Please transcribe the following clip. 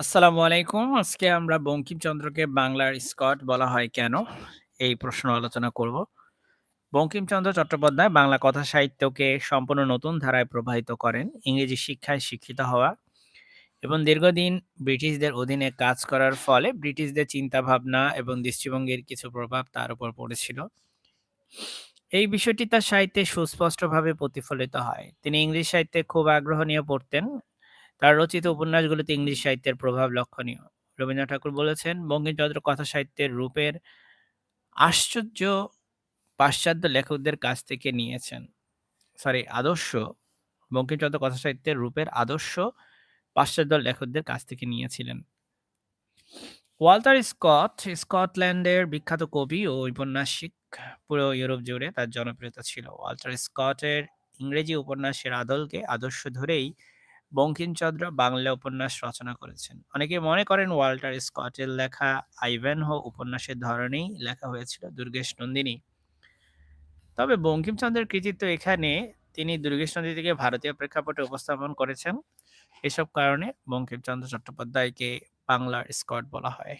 আসসালামু আলাইকুম। আজকে আমরা বঙ্কিমচন্দ্রকে বাংলার স্কট বলা হয় কেন? এই প্রশ্ন আলোচনা করব। বঙ্কিমচন্দ্র চট্টোপাধ্যায় বাংলা কথা সাহিত্যকে সম্পূর্ণ নতুন ধারায় প্রবাহিত করেন। ইংরেজি শিক্ষায় শিক্ষিত হওয়া এবং দীর্ঘদিন ব্রিটিশদের অধীনে কাজ করার ফলে ব্রিটিশদের চিন্তাভাবনা এবং দৃষ্টিভঙ্গির কিছু প্রভাব তার উপর পড়েছিল। এই বিষয়টি তার সাহিত্যে সুস্পষ্টভাবে প্রতিফলিত হয়। তিনি ইংরেজি সাহিত্যে খুব আগ্রহ নিয়ে পড়তেন। তার রচিত উপন্যাসগুলোতে ইংরেজি সাহিত্যের প্রভাব লক্ষণীয়। রবীন্দ্রনাথ ঠাকুর বলেছেন, বঙ্কিমচন্দ্র কথা সাহিত্যের রূপের আশ্চর্য পাশ্চাত্য লেখকদের কাছ থেকে নিয়েছেন। সরি আদর্শ বঙ্কিমচন্দ্র কথা সাহিত্যের রূপের আদর্শ পাশ্চাত্য লেখকদের কাছ থেকে নিয়েছিলেন। ওয়াল্টার স্কট স্কটল্যান্ডের বিখ্যাত কবি ও ঔপন্যাসিক। পুরো ইউরোপ জুড়ে তার জনপ্রিয়তা ছিল। ওয়াল্টার স্কটের ইংরেজি উপন্যাসের আদলকে আদর্শ ধরেই বঙ্কিমচন্দ্র বাংলা উপন্যাস রচনা করেছেন। অনেকে মনে করেন ওয়াল্টার স্কটের লেখা আইভেন হো উপন্যাসের ধরনেই লেখা হয়েছিল দুর্গেশ নন্দিনী। তবে বঙ্কিমচন্দ্রের কৃতিত্ব এখানে তিনি দুর্গেশ নন্দিনীকে ভারতীয় প্রেক্ষাপটে উপস্থাপন করেছেন। এসব কারণে বঙ্কিমচন্দ্র চট্টোপাধ্যায়কে বাংলার স্কট বলা হয়।